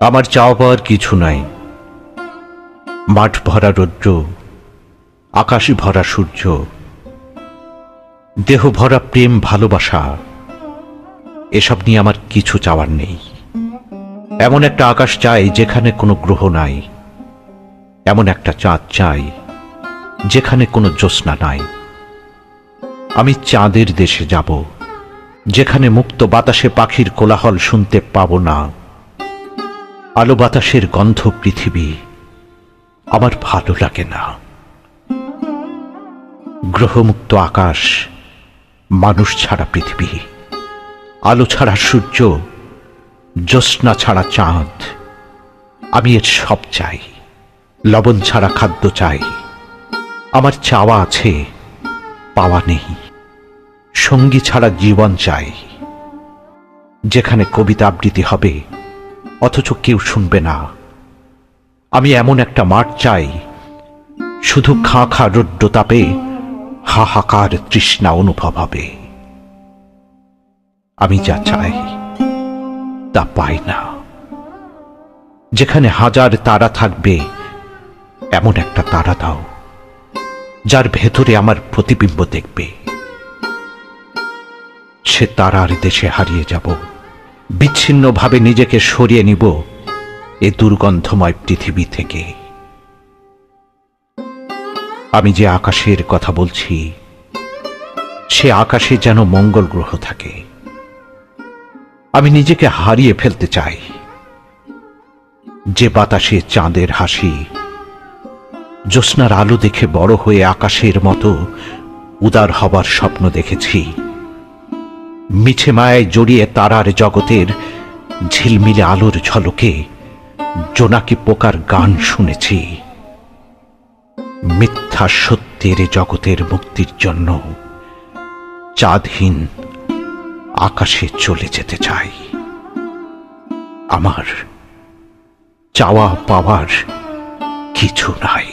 আমার চাওয়া পাওয়ার কিছু নাই। মাঠ ভরা রৌদ্র, আকাশে ভরা সূর্য, দেহ ভরা প্রেম, ভালোবাসা, এসব নিয়ে আমার কিছু চাওয়ার নেই। এমন একটা আকাশ চাই যেখানে কোনো গ্রহ নাই, এমন একটা চাঁদ চাই যেখানে কোনো জ্যোৎস্না নাই। আমি চাঁদের দেশে যাব, যেখানে মুক্ত বাতাসে পাখির কোলাহল শুনতে পাবো না। আলো বাতাসের গন্ধ পৃথিবী আমার ভালো লাগে না। গ্রহমুক্ত আকাশ মানুষ ছাড়া পৃথিবী, আলো ছাড়া সূর্য, জ্যোৎস্না ছাড়া চাঁদ। আমি এর সব চাই, লবণ ছাড়া খাদ্য চাই। আমার চাওয়া আছে, পাওয়া নেই। সঙ্গী ছাড়া জীবন চাই। যেখানে কবিতা আবৃত্তি হবে, অথচ কেউ শুনবে না। আমি এমন একটা মাঠ চাই, শুধু খা খা রুদ্র তাপে হাহাকার তৃষ্ণা অনুভব হবে। আমি যা চাই, তা পাই না। যেখানে হাজার তারা থাকবে, এমন একটা তারা দাও। যার ভেতরে আমার প্রতিবিম্ব দেখবে। সে তারার দেশে হারিয়ে যাব। বিচ্ছিন্নভাবে নিজেকে সরিয়ে নিব এ দুর্গন্ধময় পৃথিবী থেকে। আমি যে আকাশের কথা বলছি, সে আকাশে যেন মঙ্গল গ্রহ থাকে। আমি নিজেকে হারিয়ে ফেলতে চাই। যে বাতাসে চাঁদের হাসি জ্যোৎস্নার আলো দেখে বড় হয়ে আকাশের মতো উদার হবার স্বপ্ন দেখেছি। মিছে মায়ায় জড়িয়ে তারার জগতের ঝিলমিলে আলোর ঝলকে জোনাকি পোকার গান শুনেছি। মিথ্যা সত্যের জগতের মুক্তির জন্য চাঁদহীন আকাশে চলে যেতে চাই। আমার চাওয়া পাওয়ার কিছু নাই।